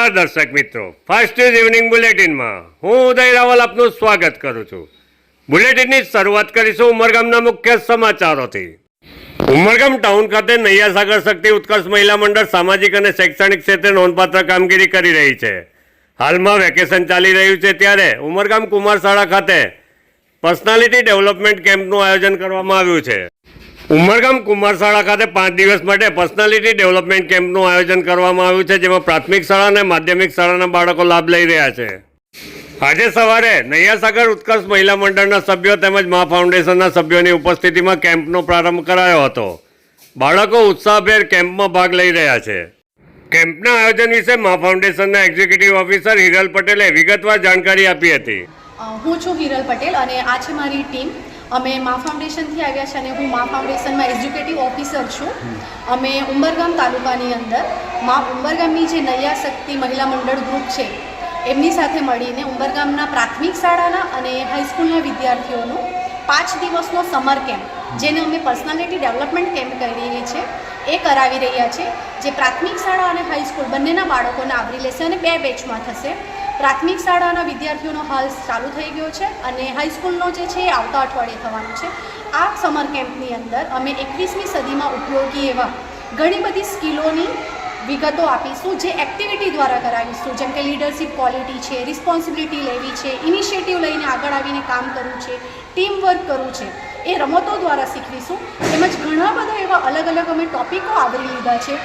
નમસ્કાર દર્શક મિત્રો. ફર્સ્ટ ઇઝ ઇવનિંગ બુલેટિનમાં હું ઉદય રાવલ આપનું સ્વાગત કરું છું. બુલેટિનની શરૂઆત કરીશું ઉમરગામના મુખ્ય સમાચારોથી. ઉમરગામ ટાઉન ખાતે નૈયા સાગર શક્તિ ઉત્કર્ષ મહિલા મંડળ સામાજિક અને શૈક્ષણિક ક્ષેત્રે નોંધપાત્ર કામગીરી કરી રહી છે. હાલમાં વેકેશન ચાલી રહ્યું છે ત્યારે ઉમરગામ કુમાર શાળા ખાતે પર્સનાલિટી ડેવલપમેન્ટ કેમ્પનું આયોજન કરવામાં આવ્યું છે. ઉમરગામ કુમાર શાળા ખાતે પાંચ દિવસ માટે પર્સનાલિટી ડેવલપમેન્ટ કેમ્પનું આયોજન કરવામાં આવ્યું છે, જેમાં પ્રાથમિક શાળા અને માધ્યમિક શાળાના બાળકો લાભ લઈ રહ્યા છે. આજે સવારે નૈયાસાગર ઉત્કર્ષ મહિલા મંડળના સભ્યો તેમજ મા ફાઉન્ડેશનના સભ્યોની ઉપસ્થિતિમાં કેમ્પનો પ્રારંભ કરાયો હતો. બાળકો ઉત્સાહભેર કેમ્પમાં ભાગ લઈ રહ્યા છે. કેમ્પના આયોજન વિશે મા ફાઉન્ડેશનના એક્ઝિક્યુટિવ ઓફિસર હિરલ પટેલે વિગતવાર જાણકારી આપી હતી. હું છું હિરલ પટેલ અને આ છે મારી ટીમ. અમે મા ફાઉન્ડેશનથી આવ્યા છે અને હું મા ફાઉન્ડેશનમાં એજ્યુકેટિવ ઓફિસર છું. અમે ઉંબરગામ તાલુકાની અંદર મા ઉંબરગામની જે નૈયા શક્તિ મહિલા મંડળ ગ્રુપ છે, એમની સાથે મળીને ઉંબરગામના પ્રાથમિક શાળાના અને હાઈસ્કૂલના વિદ્યાર્થીઓનું પાંચ દિવસનો સમર કેમ્પ જેને અમે પર્સનાલિટી ડેવલપમેન્ટ કેમ્પ કહી રહીએ છીએ, એ કરાવી રહ્યા છે. જે પ્રાથમિક શાળા અને હાઈસ્કૂલ બંનેના બાળકોને આવરી લેશે અને બે બેચમાં થશે. પ્રાથમિક શાળાના વિદ્યાર્થીઓનો હાલ ચાલુ થઈ ગયો છે અને હાઈસ્કૂલનો જે છે એ આવતા અઠવાડિયે થવાનો છે. આ સમર કેમ્પની અંદર અમે એકવીસમી સદીમાં ઉપયોગી એવા ઘણી બધી સ્કિલોની વિગતો આપીશું જે એક્ટિવિટી દ્વારા કરાવીશું. જેમ કે લીડરશિપ ક્વોલિટી છે, રિસ્પોન્સિબિલિટી લેવી છે, ઇનિશિયેટિવ લઈને આગળ આવીને કામ કરવું છે ટીમ વર્ક કરવું છે, એ રમતો દ્વારા શીખવીશું. તેમજ ઘણા બધા એવા અલગ અલગ અમે ટોપિકો આવરી લીધા છે.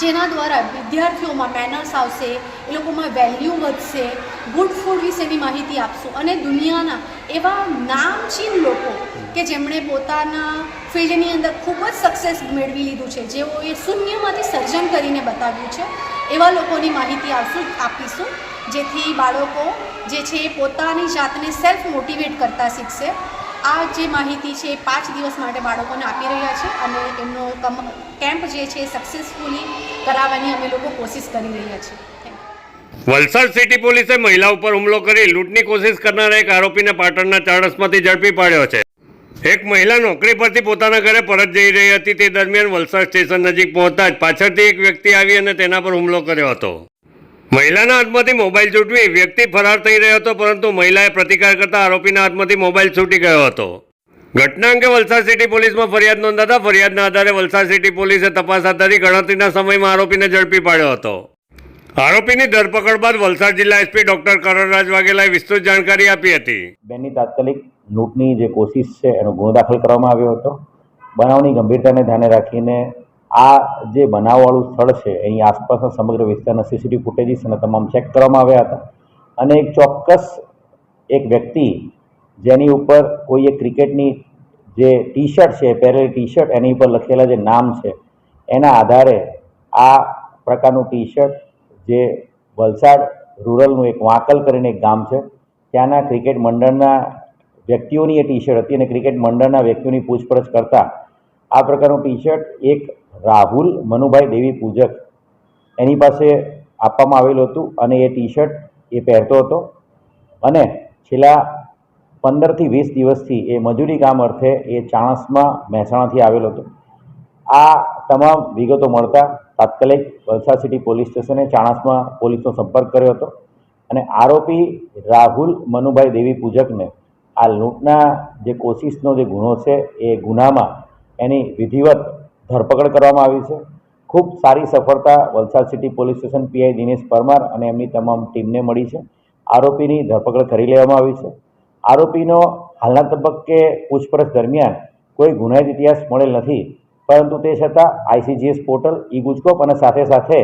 જેના દ્વારા વિદ્યાર્થીઓમાં મેનર્સ આવશે, એ લોકોમાં વેલ્યુ વધશે. ગુડ ફૂડ વિશેની માહિતી આપશું. અને દુનિયાના એવા નામચીન લોકો કે જેમણે પોતાના ફિલ્ડની અંદર ખૂબ જ સક્સેસ મેળવી લીધું છે, જેઓએ શૂન્યમાંથી સર્જન કરીને બતાવ્યું છે, એવા લોકોની માહિતી આપશું આપીશું. જેથી બાળકો જે છે એ પોતાની જાતને સેલ્ફ મોટિવેટ કરતા શીખશે. આ જે માહિતી છે એ પાંચ દિવસ માટે બાળકોને આપી રહ્યા છે અને એમનો કમ, કેમ્પ જે છે સક્સેસફુલી કરાવવાની અમે લોકો કોશિશ કરી રહ્યા છીએ. વલસાડ સિટી પોલીસે મહિલા ઉપર હુમલો કરી લૂંટની કોશિશ કરનારા એક આરોપીને પાટણના ચાળસમાંથી ઝડપી પાડ્યો છે. એક મહિલા નોકરી પરથી પોતાના ઘરે પરત જઈ રહી હતી. તે દરમિયાન વલસાડ સ્ટેશન નજીક પહોંચતા જ પાછળથી એક વ્યક્તિ આવી અને તેના પર હુમલો કર્યો હતો. મહિલાના હાથમાંથી મોબાઈલ છૂટવી વ્યક્તિ ફરાર થઈ રહ્યો હતો, પરંતુ મહિલાએ પ્રતિકાર કરતા આરોપીના હાથમાંથી મોબાઈલ છૂટી ગયો હતો. ઘટના અંગે વલસાડ સિટી પોલીસમાં ફરિયાદ નોંધાતા ફરિયાદના આધારે વલસાડ સિટી પોલીસે તપાસ હાથ ધરી ગણતરીના સમયમાં આરોપીને ઝડપી પાડ્યો હતો. આરોપીની ધરપકડ બાદ વલસાડ જિલ્લા એસપી ડોક્ટર કરણરાજ વાઘેલાએ વિસ્તૃત જાણકારી આપી હતી. બેનની તાત્કાલિક લૂંટની જે કોશિશ છે, એનો ગુનો દાખલ કરવામાં આવ્યો હતો. બનાવની ગંભીરતાને ધ્યાને રાખીને આ જે બનાવવાળું સ્થળ છે એની આસપાસના સમગ્ર વિસ્તારના સીસીટીવી ફૂટેજીસ અને તમામ ચેક કરવામાં આવ્યા હતા. અને એક ચોક્કસ એક વ્યક્તિ જેની ઉપર કોઈ એક ક્રિકેટની જે ટી શર્ટ છે, પહેરેલી ટી શર્ટ એની ઉપર લખેલા જે નામ છે, એના આધારે આ પ્રકારનું ટી શર્ટ જે વલસાડ રૂરલનું એક વાંકલ કરીને એક ગામ છે, ત્યાંના ક્રિકેટ મંડળના વ્યક્તિઓની એ ટી શર્ટ હતી અને ક્રિકેટ મંડળના વ્યક્તિઓની પૂછપરછ કરતાં આ પ્રકારનું ટી શર્ટ એક રાહુલ, મનુભાઈ દેવી પૂજક. એની પાસે આપવામાં આવેલું હતું અને એ ટી શર્ટ એ પહેરતો હતો. અને છેલ્લા પંદરથી વીસ દિવસથી એ મજૂરી કામ અર્થે એ ચાણસમાં મહેસાણાથી આવેલો હતો. આ તમામ વિગતો મળતા તાત્કાલિક વલસાડ સિટી પોલીસ સ્ટેશને ચાણસમાં પોલીસનો સંપર્ક કર્યો હતો અને આરોપી રાહુલ, મનુભાઈ દેવી પૂજકને આ લૂંટના જે કોશિશનો, જે ગુનો છે એ ગુનામાં એની વિધિવત ધરપકડ કરવામાં આવી છે. ખૂબ સારી સફળતા Valsad city police station PI Dinesh Parmar અને એમની તમામ ટીમને મળી છે. આરોપીની ધરપકડ કરી લેવામાં આવી છે. આરોપીનો હાલના તબક્કે પૂછપરછ દરમિયાન કોઈ ગુનાહિત ઇતિહાસ મળેલ નથી, પરંતુ તે છતાં આઈસીજીએસ પોર્ટલ ઈ ગુજકોપ અને સાથે સાથે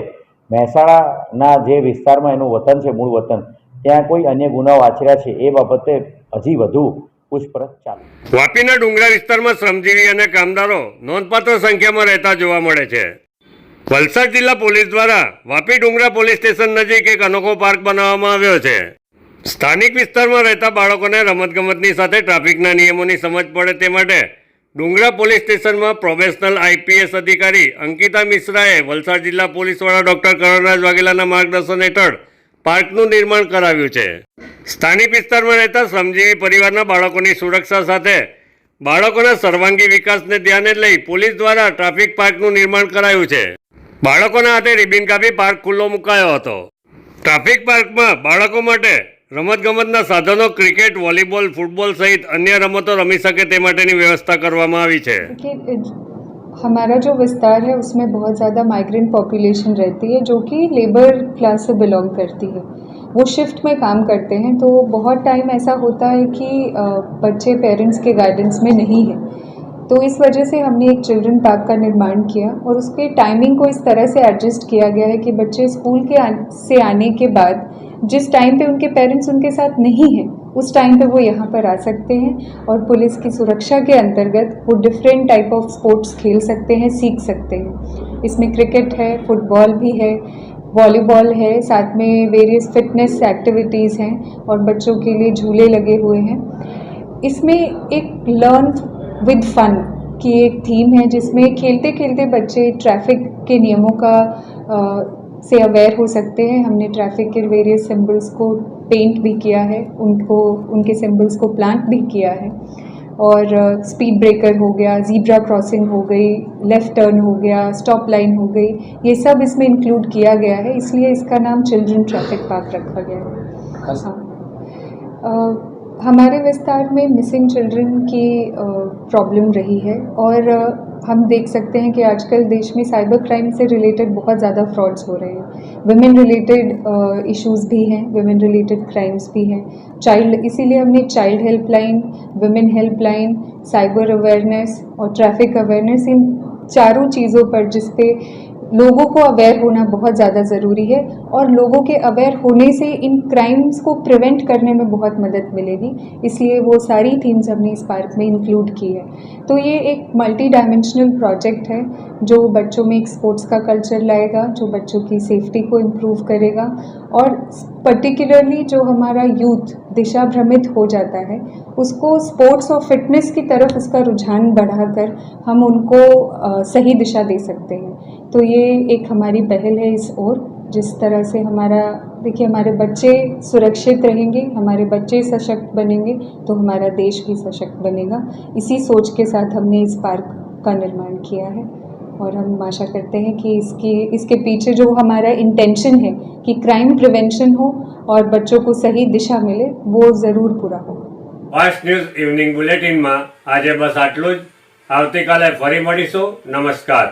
મહેસાણાના જે વિસ્તારમાં એનું વતન છે, મૂળ વતન, ત્યાં કોઈ અન્ય ગુનાઓ આચર્યા છે એ બાબતે હજી વધુ પૂછપરછ ચાલુ. વાપીના ડુંગરા વિસ્તારમાં શ્રમજીવી અને કામદારો નોંધપાત્ર સંખ્યામાં રહેતા જોવા મળે છે. વલસાડ જિલ્લા પોલીસ દ્વારા વાપી ડુંગરા પોલીસ સ્ટેશન નજીક એક અનોખો પાર્ક બનાવવામાં આવ્યો છે. સ્થાનિક વિસ્તારમાં રહેતા બાળકોને રમતગમતની સાથે ટ્રાફિકના નિયમોની સમજ પડે તે માટે ડુંગરા પોલીસ સ્ટેશનમાં પ્રોફેશનલ આઈપીએસ અધિકારી અંકિતા મિશ્રાએ વલસાડ જિલ્લા પોલીસ વડા ડોક્ટર કરણરાજ વાઘેલાના માર્ગદર્શન હેઠળ પાર્કનું નિર્માણ કરાવ્યું છે. સ્થાનિક વિસ્તારમાં રહેતા શ્રમજીવી પરિવારના બાળકોની સુરક્ષા સાથે બાળકોના સર્વાંગી વિકાસને ધ્યાને લઈ પોલીસ દ્વારા ટ્રાફિક પાર્કનું નિર્માણ કરાયું છે. બાળકોના હાથે રિબિન કાપી પાર્ક ખુલ્લો મુકાયો હતો. ટ્રાફિક પાર્કમાં બાળકો માટે રમતગમતના સાધનો, ક્રિકેટ, વોલીબોલ, ફૂટબોલ સહિત અન્ય રમતો રમી શકે તે માટેની વ્યવસ્થા કરવામાં આવી છે. हमारा जो विस्तार है उसमें बहुत ज़्यादा माइग्रेंट पॉपुलेशन रहती है जो कि लेबर क्लास से बिलोंग करती है। वो शिफ्ट में काम करते हैं तो बहुत टाइम ऐसा होता है कि बच्चे पेरेंट्स के गाइडेंस में नहीं है। तो इस वजह से हमने एक चिल्ड्रन पार्क का निर्माण किया और उसके टाइमिंग को इस तरह से एडजस्ट किया गया है कि बच्चे स्कूल के आन, से आने के बाद जिस टाइम पे उनके पेरेंट्स उनके साथ नहीं हैं उस टाइम पे वो यहाँ पर आ सकते हैं और पुलिस की सुरक्षा के अंतर्गत वो डिफरेंट टाइप ऑफ़ स्पोर्ट्स खेल सकते हैं, सीख सकते हैं। इसमें क्रिकेट है फुटबॉल भी है वॉलीबॉल है, साथ में वेरियस फिटनेस एक्टिविटीज़ हैं और बच्चों के लिए झूले लगे हुए हैं। इसमें एक लर्न विद फन की एक थीम है जिसमें खेलते खेलते बच्चे ट्रैफ़िक के नियमों का से अवेयर हो सकते हैं। हमने ट्रैफ़िक के वेरियस सिंबल्स को पेंट भी किया है। उनको उनके सिंबल्स को प्लांट भी किया है। और स्पीड ब्रेकर हो गया जीब्रा क्रॉसिंग हो गई लेफ़्ट टर्न हो गया स्टॉप लाइन हो गई। ये सब इसमें इंक्लूड किया गया है। इसलिए इसका नाम चिल्ड्रन ट्रैफ़िक पार्क रखा गया है। हाँ। हमारे विस्तार में मिसिंग चिल्ड्रन की प्रॉब्लम रही है। और हम देख सकते हैं कि आजकल देश में साइबर क्राइम से रिलेटेड बहुत ज़्यादा फ्रॉड्स हो रहे हैं। वुमेन रिलेटेड इश्यूज़ भी हैं वुमेन रिलेटेड क्राइम्स भी हैं। चाइल्ड इसीलिए हमने child helpline women helpline cyber awareness और ट्रैफ़िक अवेयरनेस इन चारों चीज़ों पर जिस पे लोगों को अवेयर होना बहुत ज़्यादा ज़रूरी है और लोगों के अवेयर होने से इन क्राइम्स को प्रिवेंट करने में बहुत मदद मिलेगी। इसलिए वो सारी थीम्स हमने इस पार्क में इंक्लूड की है। तो ये एक मल्टी डायमेंशनल प्रोजेक्ट है, जो बच्चों में एक स्पोर्ट्स का कल्चर लाएगा, जो बच्चों की सेफ्टी को इम्प्रूव करेगा और पर्टिकुलरली जो हमारा यूथ दिशा भ्रमित हो जाता है, उसको स्पोर्ट्स और फिटनेस की तरफ़ उसका रुझान बढ़ाकर हम उनको सही दिशा दे सकते हैं। तो ये एक हमारी पहल है इस ओर, जिस तरह से हमारा, देखिए हमारे बच्चे सुरक्षित रहेंगे, हमारे बच्चे सशक्त बनेंगे तो हमारा देश भी सशक्त बनेगा। इसी सोच के साथ हमने इस पार्क का निर्माण किया है। और हम आशा करते हैं कि इसकी इसके पीछे जो हमारा इंटेंशन है कि क्राइम प्रिवेंशन हो और बच्चों को सही दिशा मिले वो ज़रूर पूरा हो ફાસ્ટ ન્યૂઝ ઇવનિંગ બુલેટિનમાં આજે બસ આટલું જ આવતીકાલે ફરી મળીશું નમસ્કાર